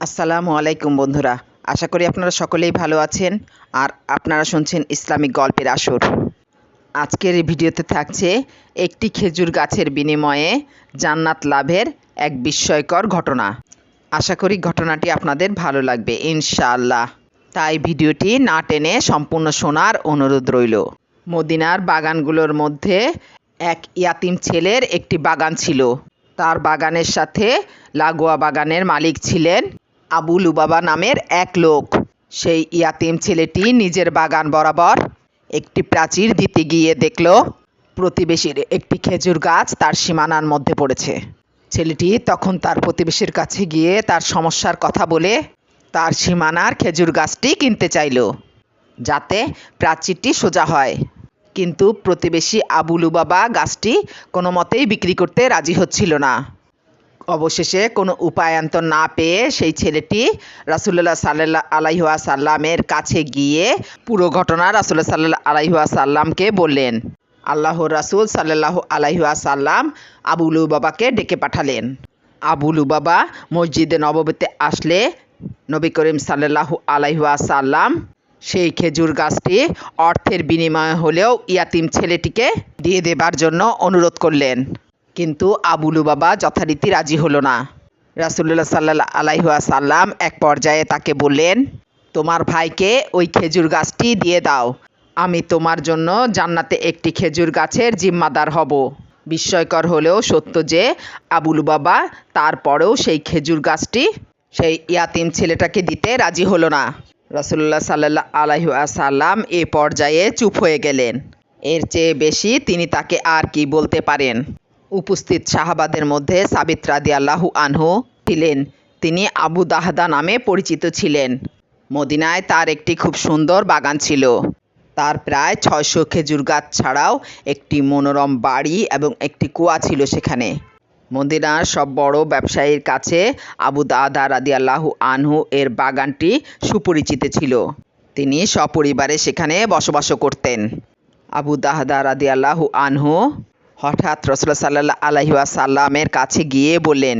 আসসালামু আলাইকুম বন্ধুরা। আশা করি আপনারা সকলেই ভালো আছেন আর আপনারা শুনছেন ইসলামিক গল্পের আসর। আজকের এই ভিডিওতে থাকছে একটি খেজুর গাছের বিনিময়ে জান্নাত লাভের এক বিস্ময়কর ঘটনা। আশা করি ঘটনাটি আপনাদের ভালো লাগবে, ইনশাআল্লাহ। তাই ভিডিওটি না টেনে সম্পূর্ণ শোনার অনুরোধ রইল। মদিনার বাগানগুলোর মধ্যে এক ইয়াতিম ছেলের একটি বাগান ছিল। তার বাগানের সাথে লাগোয়া বাগানের মালিক ছিলেন আবু লুবাবা নামের এক লোক। সেই ইয়াতিম ছেলেটি নিজের বাগান বরাবর একটি প্রাচীর দিতে গিয়ে দেখল, প্রতিবেশীর একটি খেজুর গাছ তার সীমানার মধ্যে পড়েছে। ছেলেটি তখন তার প্রতিবেশীর কাছে গিয়ে তার সমস্যার কথা বলে তার সীমানার খেজুর গাছটি কিনতে চাইল, যাতে প্রাচীরটি সোজা হয়। কিন্তু প্রতিবেশী আবুলু বাবা গাছটি কোনো মতেই বিক্রি করতে রাজি হচ্ছিল না। অবশেষে কোনো উপায়ান্তর না পেয়ে সেই ছেলেটি রাসুল্লাহ সাল্লাহ আলাইহুয়া সাল্লামের কাছে গিয়ে পুরো ঘটনা রাসুল্লাহ সাল্লাহ আলাইহুয়া সাল্লামকে বললেন। আল্লাহ রাসুল সাল্লাহ আলাইহুয়া সাল্লাম আবুলু বাবাকে ডেকে পাঠালেন। আবুলু বাবা মসজিদে নববীতে আসলে নবী করিম সাল্লাহ আলাইহুয়া সাল্লাম সেই খেজুর গাছটি অর্থের বিনিময়ে হলেও ইয়াতিম ছেলেটিকে দিয়ে দেবার জন্য অনুরোধ করলেন। কিন্তু আবুলু বাবা যথারীতি রাজি হলো না। রাসুল্লাহ সাল্লাহ আলাইহুয়া সাল্লাম এক পর্যায়ে তাকে বললেন, তোমার ভাইকে ওই খেজুর গাছটি দিয়ে দাও। আমি তোমার জন্য জান্নাতে একটি খেজুর গাছের জিম্মাদার হব। বিস্ময়কর হলেও সত্য যে আবুলু বাবা তারপরেও সেই খেজুর গাছটি, সেই ইয়াতিম ছেলেটাকে দিতে রাজি হলো না। রসুল্লাহ সাল্লাহ আলাইহুয়া সাল্লাম এ পর্যায়ে চুপ হয়ে গেলেন। এর চেয়ে বেশি তিনি তাকে আর কি বলতে পারেন? উপস্থিত শাহাবাদের মধ্যে সাবিত রাদি আল্লাহু আনহু ছিলেন। তিনি আবু দাহদা নামে পরিচিত ছিলেন। মদিনায় তার একটি খুব সুন্দর বাগান ছিল। তার প্রায় ছয়শো খেজুর গাছ ছাড়াও একটি মনোরম বাড়ি এবং একটি কুয়া ছিল সেখানে। মদিনার সব বড় ব্যবসায়ীর কাছে আবু দাদা রাদি আল্লাহু আনহু এর বাগানটি সুপরিচিত ছিল। তিনি সপরিবারে সেখানে বসবাস করতেন। আবু দাহদা রাদি আল্লাহু আনহু হঠাৎ রসুল্লাহ সাল্লাহ আলহিয়া সাল্লামের কাছে গিয়ে বললেন,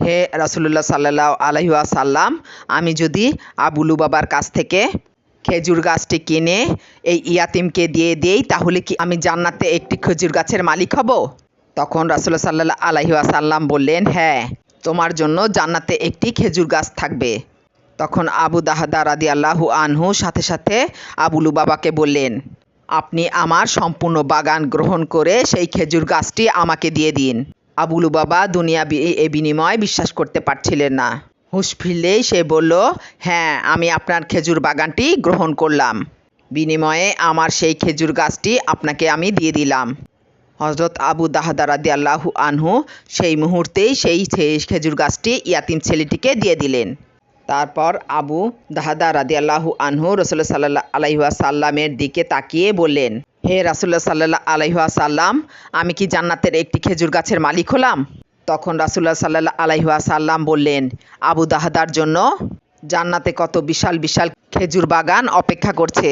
হে রসুল্লাহ সাল্লাহ আলহিয়া সাল্লাম আমি যদি আবুলু বাবার কাছ থেকে খেজুর গাছটি কিনে এই ইয়াতিমকে দিয়ে দিই, তাহলে কি আমি জান্নাতে একটি খেজুর গাছের মালিক হব? তখন রাসুল্লাহ সাল্লাহ আলহিয়া সাল্লাম বললেন হ্যাঁ তোমার জন্য জান্নাতে একটি খেজুর গাছ থাকবে। তখন আবু দাহাদা রাদি আল্লাহু আনহু সাথে সাথে আবুলু বাবাকে বললেন আপনি আমার সম্পূর্ণ বাগান গ্রহণ করে সেই খেজুর গাছটি আমাকে দিয়ে দিন। আবুলু বাবা দুনিয়া এ বিনিময় বিশ্বাস করতে পারছিলেন না। হুঁশ ফিরলেই সে বলল হ্যাঁ আমি আপনার খেজুর বাগানটি গ্রহণ করলাম। বিনিময়ে আমার সেই খেজুর গাছটি আপনাকে আমি দিয়ে দিলাম। হজরত আবু দাহাদা রাদি আল্লাহু আনহু সেই মুহূর্তেই সেই খেজুর গাছটি ইয়াতিম ছেলেটিকে দিয়ে দিলেন। তারপর আবু দাহাদা রাদি আল্লাহু আনহু রসুল্লাহ সাল্লাহ আলাইহুয়া সাল্লামের দিকে তাকিয়ে বললেন, হে রাসুল্লাহ সাল্লাহ আলাইহুয়া সাল্লাম আমি কি জান্নাতের একটি খেজুর গাছের মালিক হলাম? তখন রাসুল্লাহ সাল্লাহ আলাইহুয়া সাল্লাম বললেন, আবু দাহাদার জন্য জান্নাতে কত বিশাল বিশাল খেজুর বাগান অপেক্ষা করছে।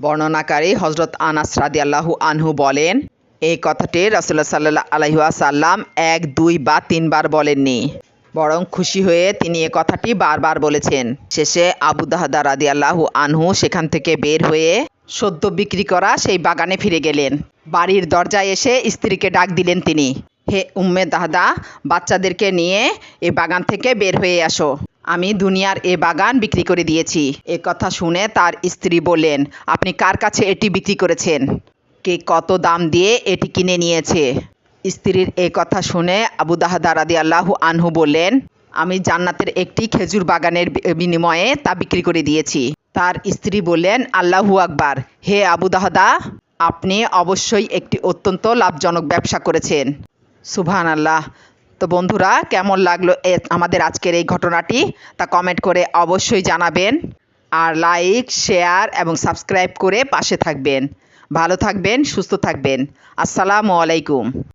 বর্ণনাকারী হজরত আনাস রাদি আল্লাহু আনহু বলেন, এই কথাটি রাসুল্লাহ সাল্লাহ আলাইহুয়া সাল্লাম এক, দুই বা তিনবার বলেননি। বরং খুশি হয়ে তিনি এ কথাটি বারবার বলেছেন। শেষে আবু দাহাদা রাদি আল্লাহু আনহু সেখান থেকে বের হয়ে সদ্য বিক্রি করা সেই বাগানে ফিরে গেলেন। বাড়ির দরজায় এসে স্ত্রীকে ডাক দিলেন তিনি, হে উম্মে দাহদা, বাচ্চাদেরকে নিয়ে এ বাগান থেকে বের হয়ে আসো। আমি দুনিয়ার এ বাগান বিক্রি করে দিয়েছি। এ কথা শুনে তার স্ত্রী বললেন, আপনি কার কাছে এটি বিক্রি করেছেন? কে কত দাম দিয়ে এটি কিনে নিয়েছে? স্ত্রীর এ কথা শুনে আবু দাহাদা রাদি আল্লাহু আনহু বললেন, আমি জান্নাতের একটি খেজুর বাগানের বিনিময়ে তা বিক্রি করে দিয়েছি। তার স্ত্রী বললেন, আল্লাহু আকবার। হে আবু দাহাদা, আপনি অবশ্যই একটি অত্যন্ত লাভজনক ব্যবসা করেছেন। সুবহান আল্লাহ তো বন্ধুরা, কেমন লাগল আমাদের আজকের এই ঘটনাটি? তা কমেন্ট করে অবশ্যই জানাবেন আর লাইক, শেয়ার এবং সাবস্ক্রাইব করে পাশে থাকবেন। ভালো থাকবেন, সুস্থ থাকবেন। আসসালামু আলাইকুম।